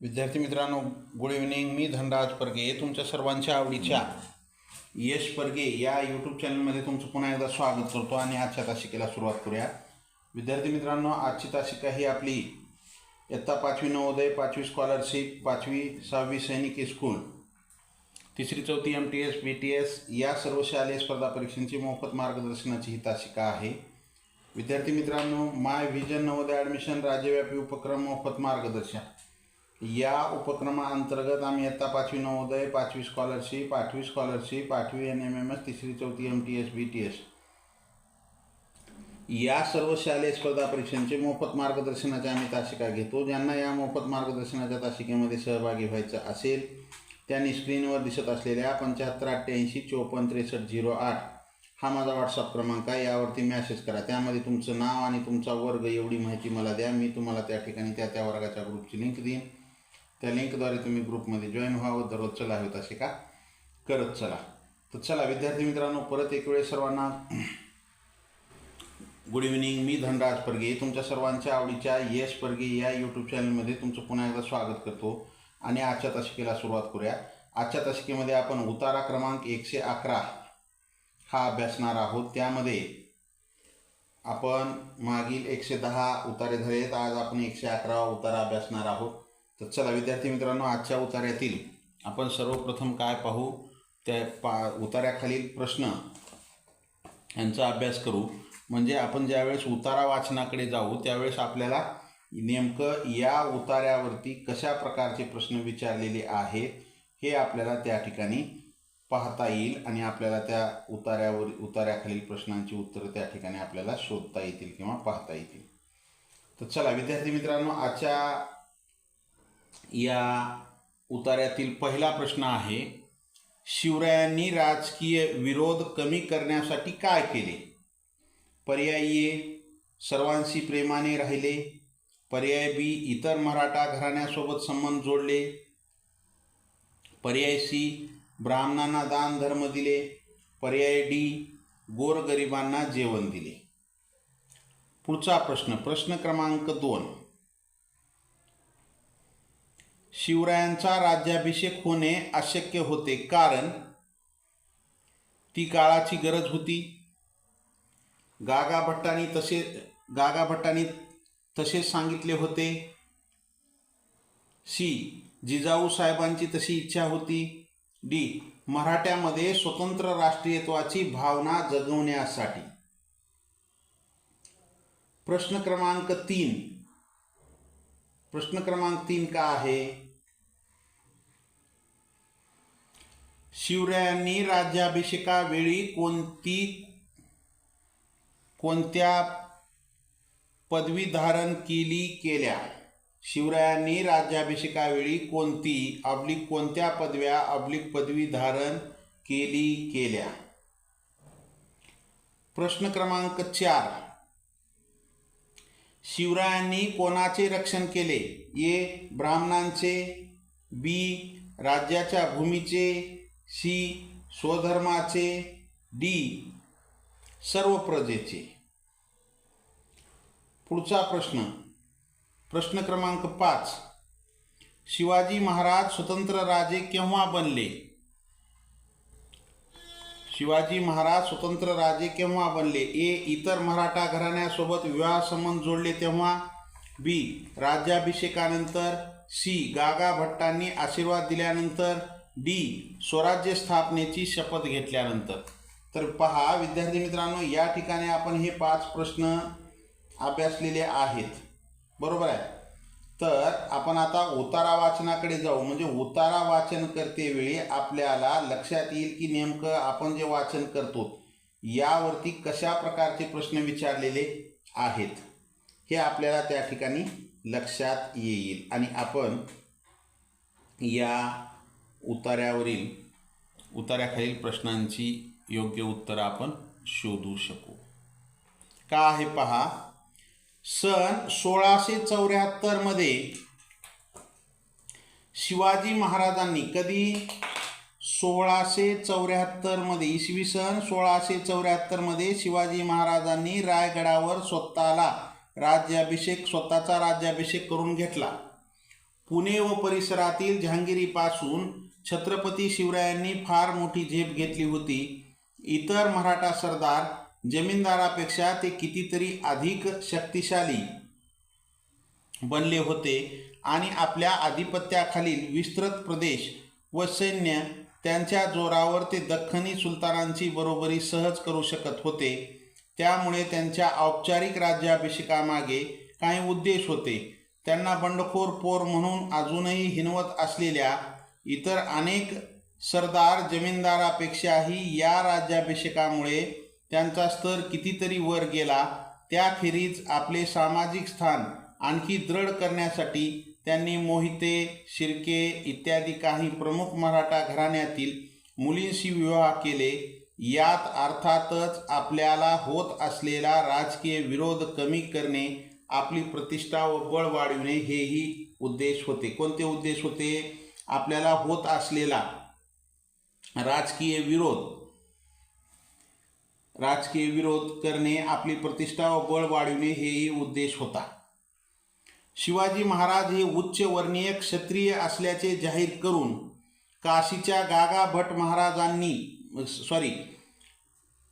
विद्यार्थी मित्रांनो good evening मी धनराज परगे. तुमच्या सर्वांच्या आवडीच्या यश परगे या यूट्यूब चॅनलमध्ये तुमचं पुन्हा एकदा स्वागत करतो आणि आजच्या तासिकेला सुरुवात करूया. विद्यार्थी मित्रांनो आजची तासिका ही आपली इयत्ता पाचवी नवोदय पाचवी स्कॉलरशिप पाचवी सहावी सैनिक स्कूल तिसरी चौथी M T S B T S या सर्व शालेय स्पर्धा परीक्षांची मोफत मार्गदर्शनाची ही तासिका आहे. विद्यार्थी मित्रांनो माय व्हिजन नवोदय ॲडमिशन राज्यव्यापी उपक्रम मोफत मार्गदर्शन. या उपक्रमाअंतर्गत आम्ही इयत्ता पाचवी नवोदय पाचवी स्कॉलरशिप आठवी स्कॉलरशिप आठवी एन एम एम एस तिसरी चौथी M T S B T S या सर्व शालेय स्पर्धा परीक्षांचे मोफत मार्गदर्शनाच्या आम्ही तासिका घेतो. ज्यांना या मोफत मार्गदर्शनाच्या तासिकेमध्ये सहभागी व्हायचं असेल त्यांनी स्क्रीनवर दिसत असलेल्या पंच्याहत्तर अठ्ठ्याऐंशी चोपन्न त्रेसष्ट झिरो आठ हा माझा व्हॉट्सअप क्रमांक आहे. यावरती मॅसेज करा. त्यामध्ये तुमचं नाव आणि तुमचा वर्ग एवढी माहिती मला द्या. मी तुम्हाला त्या ठिकाणी त्या त्या वर्गाच्या ग्रुपची लिंक देईन. त्या लिंकद्वारे तुम्ही ग्रुपमध्ये जॉईन व्हावं दररोज चला हवेत असे का? करत चला. तर चला विद्यार्थी मित्रांनो परत एक वेळेस सर्वांना गुड इव्हिनिंग मी धनराज परगे. तुमच्या सर्वांच्या आवडीच्या यश परगे या यूट्यूब चॅनलमध्ये तुमचं पुन्हा एकदा स्वागत करतो. आणि आजच्या तासिकेला सुरुवात करूया. आजच्या तासिकेमध्ये आपण उतारा क्रमांक एकशे अकरा हा अभ्यासणार आहोत. त्यामध्ये आपण मागील एकशे दहा उतारे धरेत आज आपण एकशे अकरा उतारा अभ्यासणार आहोत. तर चला विद्यार्थी मित्रांनो आजच्या उतार्यातील आपण सर्वप्रथम काय पाहू त्या पा उतार्याखालील प्रश्न यांचा अभ्यास करू. म्हणजे आपण ज्यावेळेस उतारा वाचनाकडे जाऊ त्यावेळेस आपल्याला नेमकं या उतार्यावरती कशा प्रकारचे प्रश्न विचारलेले आहेत हे आपल्याला त्या ठिकाणी पाहता येईल आणि आपल्याला त्या उतार्यावर उतार्याखालील प्रश्नांची उत्तरं त्या ठिकाणी आपल्याला शोधता येतील किंवा पाहता येतील. तर चला विद्यार्थी मित्रांनो आजच्या या उतार्यातील पहिला प्रश्न आहे शिवरायांनी राजकीय विरोध कमी करण्यासाठी काय केले? पर्याय ए सर्वांशी प्रेमाने राहिले. पर्याय बी इतर मराठा घराण्यासोबत संबंध जोडले. पर्याय सी ब्राह्मणांना दान धर्म दिले. पर्याय डी गोरगरिबांना जेवण दिले. पुढचा प्रश्न प्रश्न क्रमांक दोन. शिवरायांचा राज्याभिषेक होणे अशक्य होते कारण ती काळाची गरज होती. गागा भट्टांनी तसे गागा तसेच सांगितले होते. सी. जिजाऊ साहेबांची तशी इच्छा होती. डी. मराठ्यामध्ये स्वतंत्र राष्ट्रीयत्वाची भावना जगवण्यासाठी. प्रश्न क्रमांक तीन. प्रश्न क्रमांक तीन का आहे? शिवरायांनी राज्याभिषेकावेळी कोणती कोणत्या पदवी धारण केली केल्या? शिवरायांनी राज्याभिषेकावेळी कोणती अब्लिक कोणत्या पदव्या अब्लिक पदवी धारण केली केल्या? प्रश्न क्रमांक चार. शिवरायांनी कोणाचे रक्षण केले? ए. ब्राह्मणांचे बी. राज्याच्या भूमीचे सी. स्वधर्माचे डी. सर्व प्रजेचे पुढचा प्रश्न. प्रश्न क्रमांक पाच. शिवाजी महाराज स्वतंत्र राजे केव्हा बनले? शिवाजी महाराज स्वतंत्र राजे केव्हा बनले? ए इतर मराठा घराण्यासोबत विवाह संबंध जोडले तेव्हा? बी राज्याभिषेकानंतर? सी गागा भट्टांनी आशीर्वाद दिल्यानंतर? डी स्वराज्य स्थापनेची शपथ घेतल्यानंतर? तर पहा विद्यार्थी मित्रांनो या ठिकाणी आपण हे पाच प्रश्न अभ्यासलेले आहेत. बरोबर आहे? तर आपण आता उतारा वाचनाकडे जाऊ. म्हणजे उतारा वाचन करते वेळी आपल्याला लक्षात येईल की नेमकं आपण जे वाचन करतो यावरती कशा प्रकारचे प्रश्न विचारलेले आहेत हे आपल्याला त्या ठिकाणी लक्षात येईल. आणि आपण या उतार्यावरील उतार्याखालील प्रश्नांची योग्य उत्तरं आपण शोधू शकू. का आहे पहा सन सोळाशे चौऱ्याहत्तरमध्ये शिवाजी महाराजांनी कधी सोळाशे चौऱ्याहत्तरमध्ये इसवी सन सोळाशे चौऱ्याहत्तरमध्ये शिवाजी महाराजांनी रायगडावर स्वतःला राज्याभिषेक स्वतःचा राज्याभिषेक करून घेतला. पुणे व परिसरातील जहांगीरीपासून छत्रपती शिवरायांनी फार मोठी झेप घेतली होती. इतर मराठा सरदार जमीनदारापेक्षा ते कितीतरी अधिक शक्तिशाली बनले होते आणि आपल्या आधिपत्याखालील विस्तृत प्रदेश व सैन्य त्यांच्या जोरावर ते दख्खनी सुलतानांची बरोबरी सहज करू शकत होते. त्यामुळे त्यांच्या औपचारिक राज्याभिषेकामागे काही उद्देश होते. त्यांना बंडखोर पोर म्हणून अजूनही हिनवत असलेल्या इतर अनेक सरदार जमीनदारापेक्षाही या राज्याभिषेकामुळे त्यांचा स्तर कितीतरी वर गेला त्याखेरीज आपले सामाजिक स्थान आणखी दृढ करण्यासाठी त्यांनी मोहिते शिर्के इत्यादी काही प्रमुख मराठा घराण्यातील मुलींशी विवाह केले. यात अर्थातच आपल्याला होत असलेला राजकीय विरोध कमी करणे आपली प्रतिष्ठा व बळ वाढविणे हेही उद्देश होते. कोणते उद्देश होते? आपल्याला होत असलेला राजकीय विरोध राजकीय विरोध करणे आपली प्रतिष्ठा व बळ वाढविणे हेही उद्देश होता. शिवाजी महाराज हे उच्च वर्णीय क्षत्रिय असल्याचे जाहीर करून काशीच्या गागा भट महाराजांनी सॉरी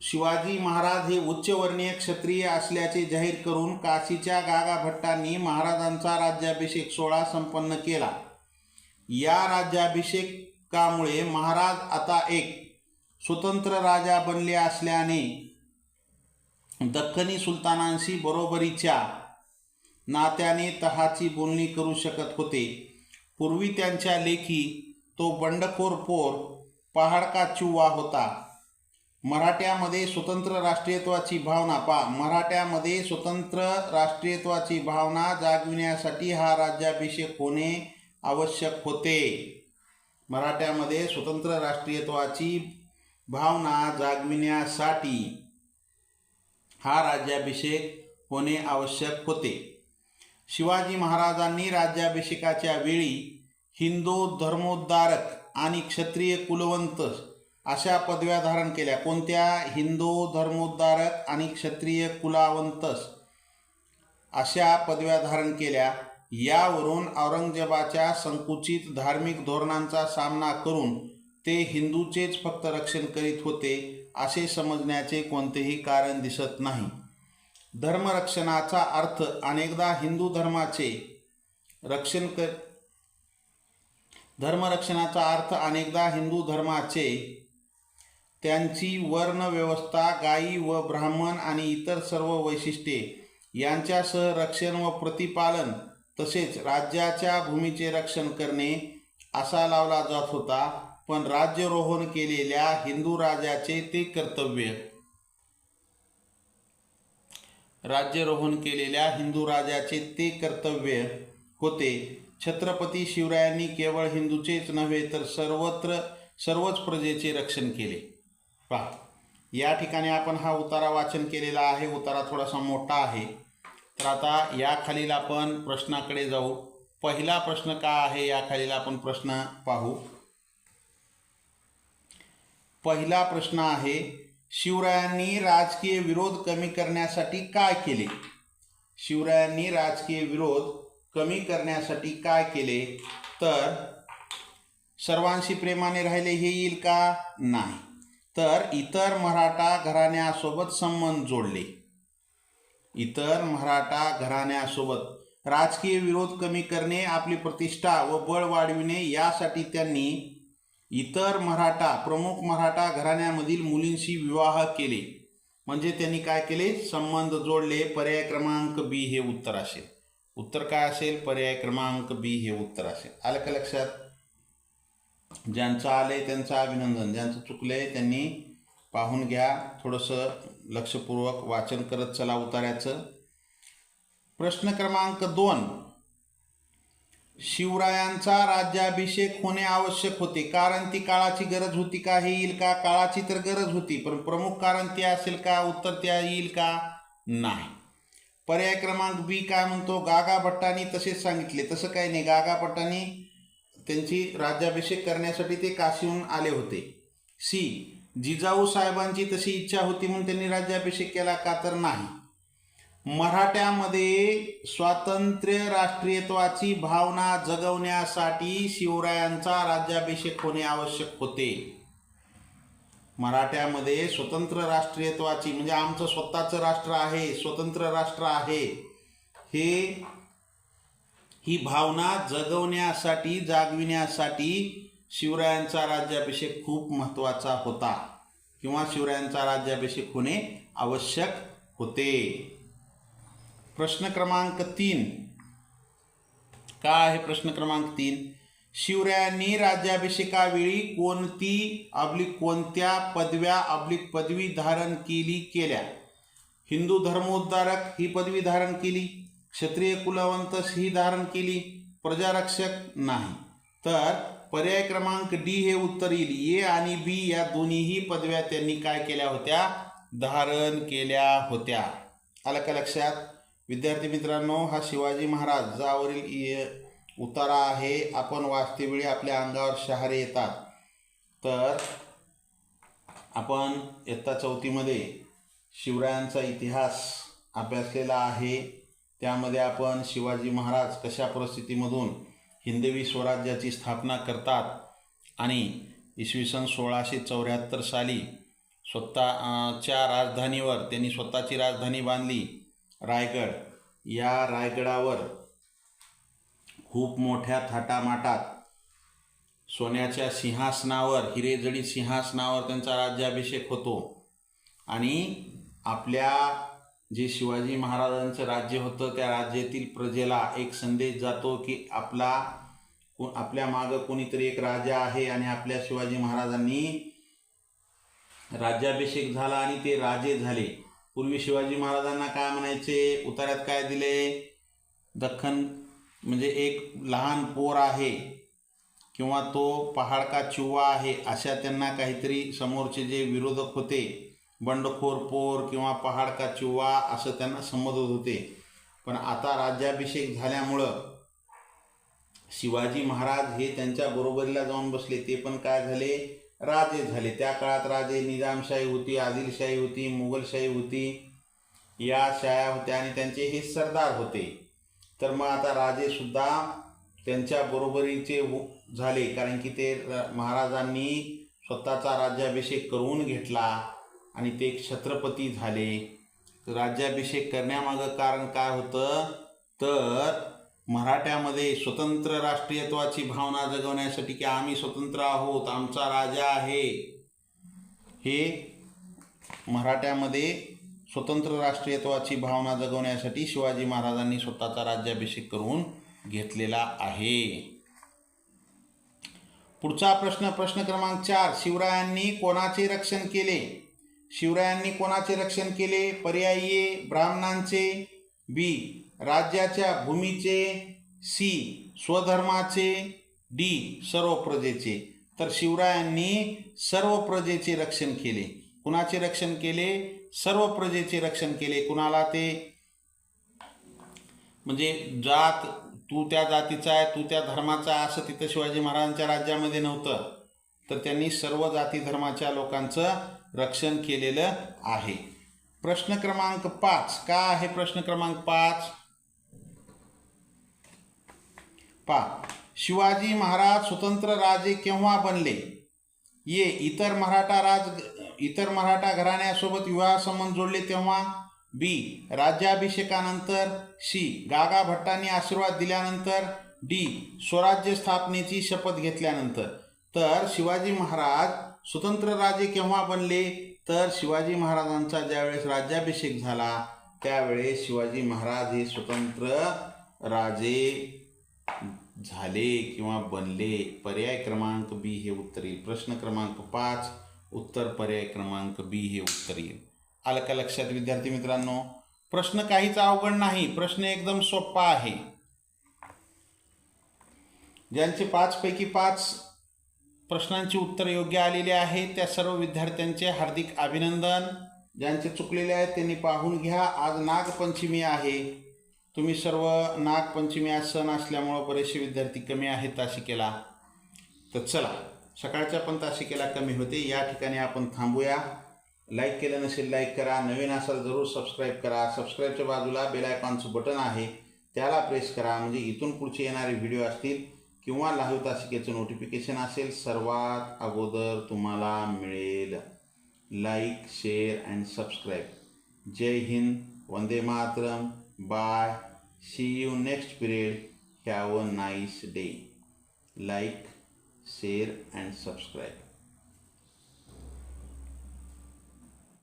शिवाजी महाराज हे उच्चवर्णीय क्षत्रिय असल्याचे जाहीर करून काशीच्या गागा भट्टांनी महाराजांचा राज्याभिषेक सोहळा संपन्न केला. या राज्याभिषेकामुळे महाराज आता एक स्वतंत्र राजा बनले असल्याने दख्खनी सुलतानांशी बरोबरीच्या नात्याने तहाची बोलणी करू शकत होते. पूर्वी त्यांच्या लेखी तो बंडखोर पोर पहाडका चुवा होता. मराठ्यामध्ये स्वतंत्र राष्ट्रीयत्वाची भावना पा मराठ्यामध्ये स्वतंत्र राष्ट्रीयत्वाची भावना जागविण्यासाठी हा राज्याभिषेक होणे आवश्यक होते. मराठ्यामध्ये स्वतंत्र राष्ट्रीयत्वाची भावना जागविण्यासाठी हा राज्याभिषेक होणे आवश्यक होते. शिवाजी महाराजांनी राज्याभिषेकाच्या वेळी हिंदू धर्मोद्धारक आणि क्षत्रिय कुलवंत अशा पदव्या धारण केल्या. कोणत्या? हिंदू धर्मोद्धारक आणि क्षत्रिय कुलावंतस अशा पदव्या धारण केल्या. यावरून औरंगजेबाच्या संकुचित धार्मिक धोरणांचा सामना करून ते हिंदूचेच फक्त रक्षण करीत होते असे समजण्याचे कोणतेही कारण दिसत नाही. धर्मरक्षणाचा अर्थ अनेकदा हिंदू धर्माचे रक्षण कर धर्मरक्षणाचा अर्थ अनेकदा हिंदू धर्माचे त्यांची वर्णव्यवस्था गायी व ब्राह्मण आणि इतर सर्व वैशिष्ट्ये यांच्यासह रक्षण व प्रतिपालन तसेच राज्याच्या भूमीचे रक्षण करणे असा लावला जात होता. पण राज्यरोहण केलेल्या हिंदू राजाचे ते कर्तव्य. राज्यरोहण केलेल्या हिंदू राजाचे ते कर्तव्य होते. छत्रपती शिवरायांनी केवळ हिंदूचेच नव्हे तर सर्वत्र सर्वच प्रजेचे रक्षण केले. पहा या ठिकाणी आपण हा उतारा वाचन केलेला आहे. उतारा थोडासा मोठा आहे. तर आता या खालील आपण प्रश्नाकडे जाऊ. पहिला प्रश्न का आहे? या खालील आपण प्रश्न पाहू. पहिला प्रश्न आहे शिवरायांनी राजकीय विरोध कमी करण्यासाठी काय केले? शिवरायांनी राजकीय विरोध कमी करण्यासाठी काय केले? तर सर्वांशी प्रेमाने राहिले हे येईल का? नाही. तर इतर मराठा घराण्यासोबत संबंध जोडले. इतर मराठा घराण्यासोबत राजकीय विरोध कमी करणे आपली प्रतिष्ठा व बळ वाढविणे यासाठी त्यांनी इतर मराठा प्रमुख मराठा घराण्यामधील मुलींशी विवाह केले. म्हणजे त्यांनी काय केले? संबंध जोडले. पर्याय क्रमांक बी हे उत्तर असेल. उत्तर काय असेल? पर्याय क्रमांक बी हे उत्तर असेल. आलं का लक्षात? ज्यांचं आलंय त्यांचं अभिनंदन. ज्यांचं चुकलंय त्यांनी पाहून घ्या. थोडंसं लक्षपूर्वक वाचन करत चला उतार्याचं. प्रश्न क्रमांक दोन. शिवरायांचा राज्याभिषेक होणे आवश्यक होते. कारण ती काळाची गरज होती का? हे येईल का? काळाची तर गरज होती पण प्रमुख कारण ते असेल का? उत्तर त्या येईल का? नाही. पर्याय क्रमांक बी काय म्हणतो? गागा भट्टांनी तसेच सांगितले. तसं काही नाही. गागा भट्टांनी त्यांची राज्याभिषेक करण्यासाठी ते काशीहून आले होते. सी. जिजाऊ साहेबांची तशी इच्छा होती म्हणून त्यांनी राज्याभिषेक केला का तर नाही. मराठ्यामध्ये स्वातंत्र्य राष्ट्रीयत्वाची भावना जगवण्यासाठी शिवरायांचा राज्याभिषेक होणे आवश्यक होते. मराठ्यामध्ये स्वतंत्र राष्ट्रीयत्वाची म्हणजे आमचं स्वतःचं राष्ट्र आहे स्वतंत्र राष्ट्र आहे हे ही भावना जगवण्यासाठी जागविण्यासाठी शिवरायांचा राज्याभिषेक खूप महत्त्वाचा होता. किंवा शिवरायांचा राज्याभिषेक होणे आवश्यक होते. प्रश्न क्रमांक तीन. काय आहे प्रश्न क्रमांक तीन? शिवरायांनी राज्याभिषेकावेळी कोणती अब्लिक कोणत्या पदव्या अब्लिक पदवी धारण केली केल्या? हिंदू धर्मोद्धारक ही पदवी धारण केली? क्षत्रिय कुलवंत ही धारण केली? प्रजारक्षक नाही. तर पर्याय क्रमांक डी हे उत्तर येईल. ए आणि बी या दोन्हीही पदव्या त्यांनी काय केल्या होत्या? धारण केल्या होत्या. आलं का लक्षात? विद्यार्थी मित्रांनो हा शिवाजी महाराज जावरील उतारा आहे. आपण वाचतेवेळी आपल्या अंगावर शहारे येतात. तर आपण इयत्ता चौथीमध्ये शिवरायांचा इतिहास अभ्यासलेला आहे. त्यामध्ये आपण शिवाजी महाराज कशा परिस्थितीमधून हिंदवी स्वराज्याची स्थापना करतात आणि इसवी सन सोळाशे चौऱ्याहत्तर साली स्वतःच्या राजधानीवर त्यांनी स्वतःची राजधानी बांधली. रायगड. या रायगडावर खूप मोठ्या थाटामाटात सोन्याच्या सिंहासनावर हिरेजडी सिंहासनावर त्यांचा राज्याभिषेक होतो. आणि आपल्या जे शिवाजी महाराजांचं राज्य होतं त्या राज्यातील प्रजेला एक संदेश जातो की आपला आपल्या मागं कोणीतरी एक राजा आहे आणि आपल्या शिवाजी महाराजांनी राज्याभिषेक झाला आणि ते राजे झाले. पूर्वी शिवाजी महाराजांना काय म्हणायचे? उतार्यात काय दिले? दख्खन म्हणजे एक लहान पोर आहे किंवा तो पहाड का चिव्वा आहे अशा त्यांना काहीतरी समोरचे जे विरोधक होते बंडखोर पोर किंवा पहाड का चिव्वा असं त्यांना संबोधत होते. पण आता राज्याभिषेक झाल्यामुळं शिवाजी महाराज हे त्यांच्या बरोबरीला जाऊन बसले. ते पण काय झाले? राजे झाले. त्या काळात राजे निजामशाही होती आदिलशाही होती मुघलशाही होती. या शाया होत्या आणि त्यांचे हे सरदार होते. तर मग आता राजेसुद्धा त्यांच्या बरोबरीचे हो, झाले. कारण की ते र- महाराजांनी स्वतःचा राज्याभिषेक करून घेतला आणि ते छत्रपती झाले. राज्याभिषेक करण्यामागं कारण काय होतं? तर मराठ्यामध्ये स्वतंत्र राष्ट्रीयत्वाची भावना जगवण्यासाठी की आम्ही स्वतंत्र आहोत आमचा राजा आहे. हे मराठ्यामध्ये स्वतंत्र राष्ट्रीयत्वाची भावना जगवण्यासाठी शिवाजी महाराजांनी स्वतःचा राज्याभिषेक करून घेतलेला आहे. पुढचा प्रश्न प्रश्न क्रमांक चार. शिवरायांनी कोणाचे रक्षण केले? शिवरायांनी कोणाचे रक्षण केले? पर्यायी ब्राह्मणांचे बी राज्याच्या भूमीचे सी स्वधर्माचे डी सर्व प्रजेचे. तर शिवरायांनी सर्व प्रजेचे रक्षण केले. कुणाचे रक्षण केले? सर्व प्रजेचे रक्षण केले. कुणाला ते? म्हणजे जात तू त्या जातीचा आहे तू त्या धर्माचा असं तिथं शिवाजी महाराजांच्या राज्यामध्ये नव्हतं. तर त्यांनी सर्व जाती धर्माच्या लोकांचं रक्षण केलेलं आहे. प्रश्न क्रमांक पाच. का आहे प्रश्न क्रमांक पाच? पा. शिवाजी महाराज स्वतंत्र राजे केव्हा बनले? ये इतर मराठा राज इतर मराठा घराण्यासोबत विवाह संबंध जोडले तेव्हा? बी. राज्याभिषेकानंतर. सी. गागा भट्टांनी आशीर्वाद दिल्यानंतर. डी. स्वराज्य स्थापनेची शपथ घेतल्यानंतर. तर शिवाजी महाराज स्वतंत्र राजे केव्हा बनले? तर शिवाजी महाराजांचा ज्यावेळेस राज्याभिषेक झाला त्यावेळेस शिवाजी महाराज हे स्वतंत्र राजे झाले किंवा बनले पर्याय क्रमांक बी हे उत्तर येईल प्रश्न क्रमांक पाच उत्तर पर्याय क्रमांक बी हे उत्तर येईल आलं का लक्षात विद्यार्थी मित्रांनो? प्रश्न काहीच अवघड नाही. प्रश्न एकदम सोपा आहे. ज्यांचे पाचपैकी पाच प्रश्नांची उत्तर योग्य आलेली आहे त्या सर्व विद्यार्थ्यांचे हार्दिक अभिनंदन. ज्यांचे चुकलेले आहेत त्यांनी पाहून घ्या. आज नागपंचमी आहे. तुम्ही सर्व नागपंचमी हा सण असल्यामुळं बरेचसे विद्यार्थी कमी आहेत तासिकेला. तर चला सकाळच्या पण तासिकेला कमी होते. या ठिकाणी आपण थांबूया. लाईक केलं नसेल लाईक करा. नवीन असाल जरूर सबस्क्राईब करा. सबस्क्राईबच्या बाजूला बेल आयकॉनचं बटन आहे. त्याला प्रेस करा. म्हणजे इथून पुढचे येणारे व्हिडिओ असतील किंवा लाईव्ह तासिकेचं नोटिफिकेशन असेल सर्वात अगोदर तुम्हाला मिळेल. लाईक शेअर अँड सबस्क्राईब जय हिंद. वंदे मातरम. Bye. See you next period. Have a nice day. Like, share and subscribe.